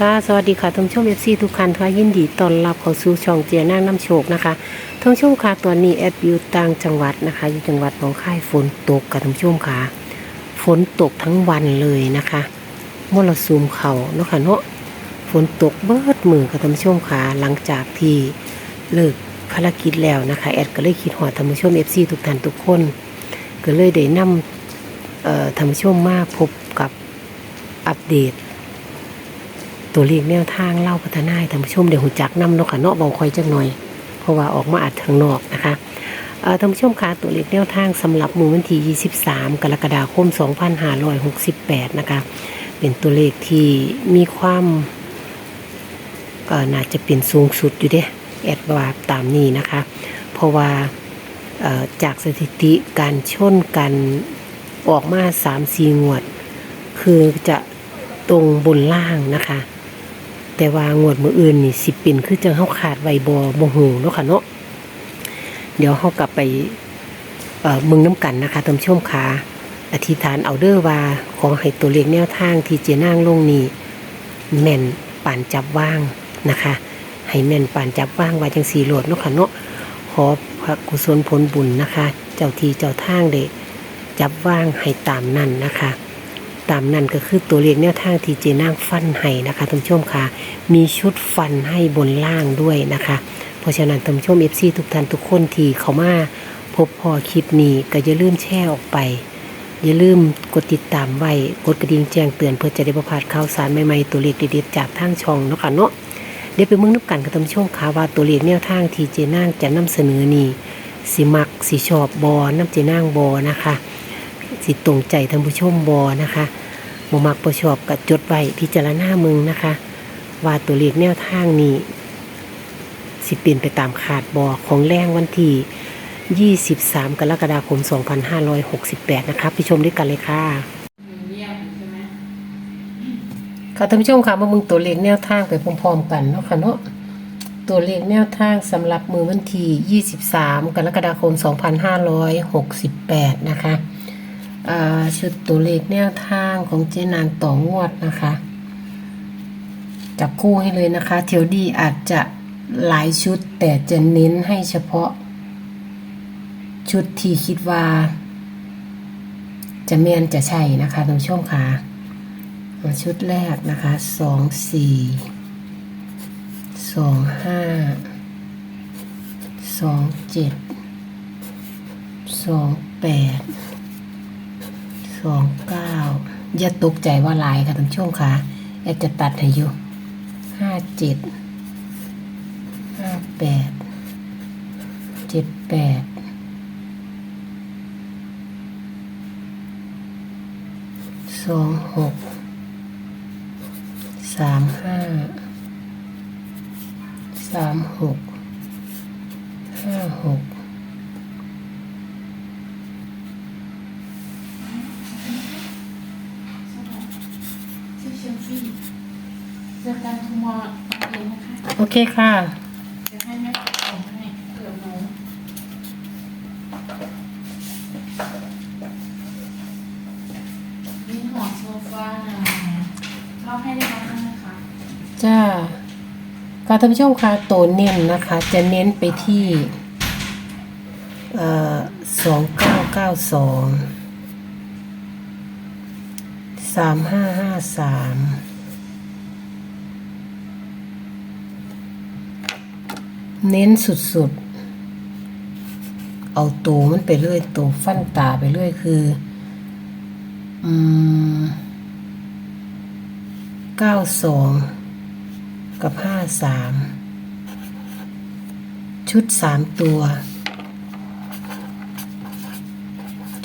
ค่ะสวัสดีค่ะท่านผู้ชมเอฟซีทุกท่านค่ะยินดีต้อนรับเข้าสู่ช่องเจียนางน้ำโชคนะคะท่านผู้ชมค่ะตอนนี้แอดอยู่ต่างจังหวัดนะคะ อยู่จังหวัดหนองคายฝนตกกับท่านผู้ชมค่ะฝนตกทั้งวันเลยนะคะมรสุมเขาเนาะค่ะเนาะฝนตกเบิดมือกับท่านผู้ชมค่ะหลังจากที่เลิกภารกิจแล้วนะคะแอดก็เลยคิดหอดท่านผู้ชมเอฟซีทุกท่านทุกคน ก็เลยได้นำท่านผู้ชมมาพบกับอัปเดต ตัวเลขแนวทางเล่าพัฒนาท่านผู้ชมเดี๋ยวหูจักนำเนาะค่ะเนาะเบาคอยจักหน่อย เพราะว่าออกมาอัดทางนอกนะคะท่านผู้ชมคะตัวเลขแนวทางสำหรับมือวันที่ 23 กรกฎาคม 2568 นะคะ เป็นตัวเลขที่มีความก็น่าจะเป็นสูงสุดอยู่เด้แอดว่าตามนี้นะคะ เพราะว่าจากสถิติการชนกันออกมา3-4งวด คือจะตรงบนล่างนะคะ แต่ว่างวดมืออื่นนี่สิเป็นคือจังเฮาขาดไวบอบ่หูเนาะค่ะเนาะเดี๋ยวเฮากลับไปเอ่อมึงน้ำกันนะคะท่านผู้ชมค่ะอธิษฐานเอาเด้อว่าขอให้ตัวเลขแนวทางที่เจนางลงนี้แม่นป่านจับว่างนะคะ ให้แม่นป่านจับว่างว่าจังสีโหลดเนาะค่ะเนาะขอพระกุศลผลบุญนะคะ เจ้าที่เจ้าทางเด็จับว่างให้ตามนั่นนะคะ ตามนั่นก็คือตัวเลขแนวทางที่เจนางฟันให้นะคะท่านผู้ชมค่ะ มีชุดฟันให้บนล่างด้วยนะคะ เพราะฉะนั้นท่านผู้ชมเอฟซีทุกท่านทุกคนที่เขามาพบพอคลิปนี้ก็อย่าลืมแชร์ออกไป อย่าลืมกดติดตามไว้ กดกระดิ่งแจ้งเตือนเพื่อจะได้ประพลาดข่าวสารใหม่ๆตัวเลขเด็ดๆจากทางช่องเนาะค่ะเนาะเดี๋ยวไปมืองนับกันกับท่านผู้ชมค่ะว่าตัวเลขแนวทางที่เจนางจะนำเสนอนี่สิมักสิชอบบอน้ำเจนางบอนะคะ สิตรงใจท่านผู้ชมบอนะคะบ่มักประชอบกับจดไว้พิจารณามึงนะคะ ว่าตัวเลขแนวทางนี้ สิเปลี่ยนไปตามขาดบอของแรงวันที่ 23 กรกฎาคม 2568 นะคะไปชมด้วยกันเลยค่ะเยี่ยมใช่ไหมค่ะท่านผู้ชมค่ะมามึงตัวเลขแนวทางไปพร้อมๆกันเนาะค่ะเนาะตัวเลขแนวทางสำหรับมือวันที่ 23 กรกฎาคม 2568 นะคะอ่า ชุดตัวเลขแนวทางของเจนางต่องวดนะคะ จับคู่ให้เลยนะคะ เทียวดีอาจจะหลายชุดแต่จะเน้นให้เฉพาะ ชุดที่คิดว่า จะแม่นจะใช่นะคะท่านผู้ชมค่ะมาชุดแรกนะคะสองสี่สองห้าสองเจ็ดสองแปด สองเก้าอย่าตกใจว่าลายค่ะท่านผู้ชมค่ะแอดจะตัดให้อยู่ห้าเจ็ดห้าแปดเจ็ดแปดสองหกสามห้าสามหกห้าหก ชื่อเชลฟี่เจอกันทุกมอตอนเย็นนะคะโอเคค่ะ จะให้แม่ส่งให้เกือบหนูนี่หอโซฟานะเล่าให้ได้ไหมนะคะจ้าค่ะท่านผู้ชมค่ะตัวเน้นนะคะ จะเน้นไปที่สองเก้าเก้าสอง สามห้าห้าสามเน้นสุดๆ เอาตัวมันไปเรื่อยตัวฟันตาไปเรื่อยคืออืมเก้าสองกับห้าสามชุดสามตัว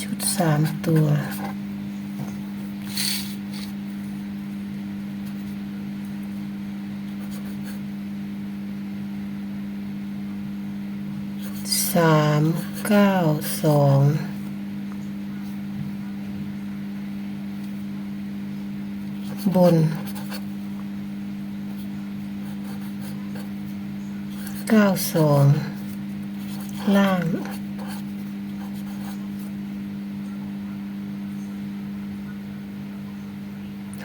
ชุดสามตัว สามเก้าสองบนเก้าสองล่าง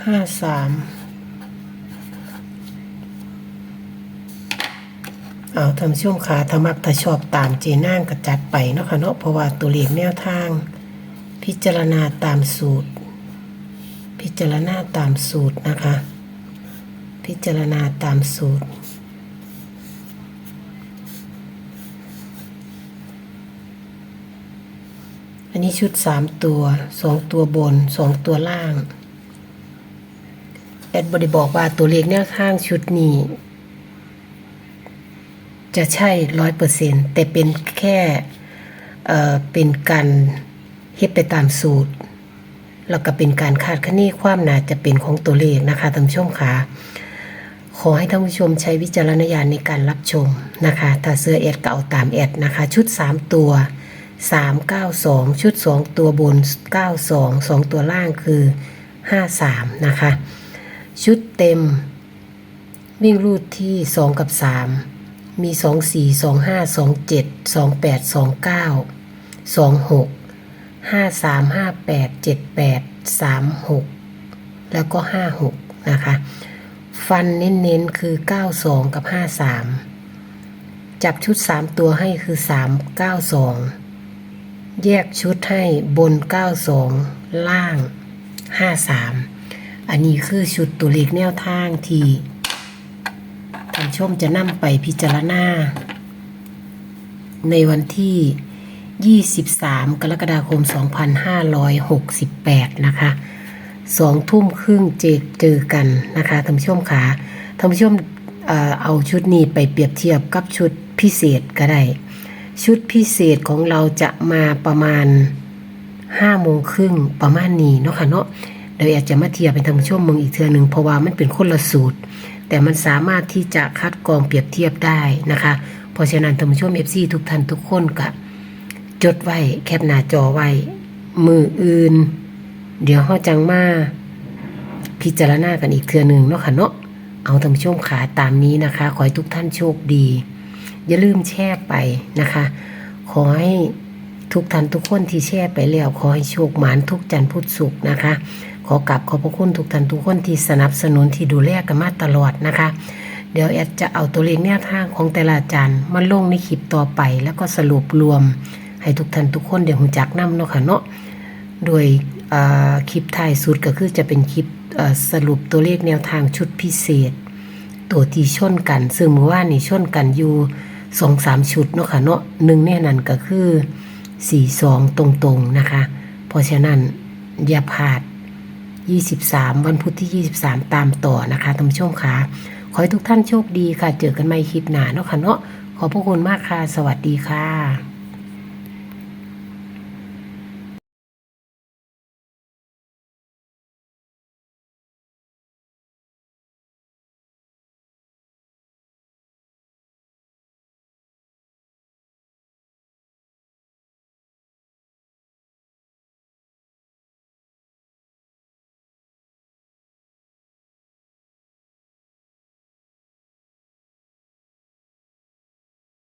ห้าสาม เอาทำช่วงขาถ้ามักถ้าชอบตามเจนั่งก็จัดไปเนาะค่ะเนาะเพราะว่าตัวเลขแนวทาง พิจารณาตามสูตร พิจารณาตามสูตรนะคะ พิจารณาตามสูตรอันนี้ชุดสามตัวสองตัวบนสองตัวล่าง แอดบริบอกว่าตัวเลขแนวทางชุดนี้ จะใช่ร้อยเปอร์เซ็นต์แต่เป็นแค่เอ่อเป็นการเฮ็ดไปตามสูตร แล้วก็เป็นการคาดคะเนความน่าจะเป็นของตัวเลขนะคะท่านผู้ชมค่ะขอให้ท่านผู้ชมใช้วิจารณญาณในการรับชมนะคะถ้าเสื้อแอดก็เอาตามแอดนะคะ ชุด 3 ตัว 392 ชุด 2 ตัวบน 92 2 ตัวล่างคือ 53 นะคะ ชุดเต็มวิ่งรูดที่ 2 กับ 3 มี 2 4 2 5 2 7 2 8 2 9 2 6 5 3 5 8 7 8 3 6 แล้วก็ 5 6 นะคะ ฟันเน้นๆคือ 92 กับ 53 จับชุด 3 ตัวให้คือ 3 92 แยกชุดให้บน 92 ล่าง 53 อันนี้คือชุดตัวเลขแนวทางที่ ท่านชมจะนำไปพิจารณา ในวันที่ 23 กรกฎาคม 2568 นะคะสองทุ่มครึ่งเจเจอกันนะคะท่านผู้ชมค่ะท่านผู้ชมเอ่อเอาชุดนี้ไปเปรียบเทียบกับชุดพิเศษก็ได้ ชุดพิเศษของเราจะมาประมาณ5โมงครึ่งประมาณนี้เนาะค่ะเนาะ เดี๋ยวอาจจะมาเทียบเป็นทานผู้ชมเมืองอีกเทือหนึ่งเพราะว่ามันเป็นคนละสูตร แต่มันสามารถที่จะคัดกรองเปรียบเทียบได้นะคะ เพราะฉะนั้นท่านผู้ชม FC ทุกท่านทุกคนก็จดไว้แคปหน้าจอไว้ มืออื่น เดี๋ยวเฮาจังมาพิจารณากันอีกเทือหนึ่งเนาะค่ะเนาะเอาท่านผู้ชมขาตามนี้นะคะ ขอให้ทุกท่านโชคดี อย่าลืมแชร์ไปนะคะ ขอให้ทุกท่านทุกคนที่แชร์ไปแล้วขอให้โชคหมานทุกจันทร์พุธศุกร์นะคะ ขอกราบขอบพระคุณทุกท่านทุกคนที่สนับสนุนที่ดูแลกันมาตลอดนะคะ เดี๋ยวแอดจะเอาตัวเลขแนวทางของแต่ละอาจารย์มาลงในคลิปต่อไป แล้วก็สรุปรวม ให้ทุกท่านทุกคนเดี๋ยวหูจักนํเนาะค่ะเนาะโดยคลิปท้ายสุดก็คือจะเป็นคลิปสรุปตัวเลขแนวทางชุดพิเศษ ตัวที่ชนกัน ซึ่งเมื่อวานนี่ชนกันอยู่สองสามชุดเนาะค่ะเนาะหนึ่งเนี่ยนั่นก็คือสี่สองตรงๆนะคะ เพราะฉะนั้นอย่าพลาด 23 วันพุธที่ 23 ตามต่อนะคะท่านผู้ชมค่ะขอให้ทุกท่านโชคดีค่ะ เจอกันใหม่คลิปหน้าเนาะค่ะเนาะขอบพระคุณมากค่ะ สวัสดีค่ะ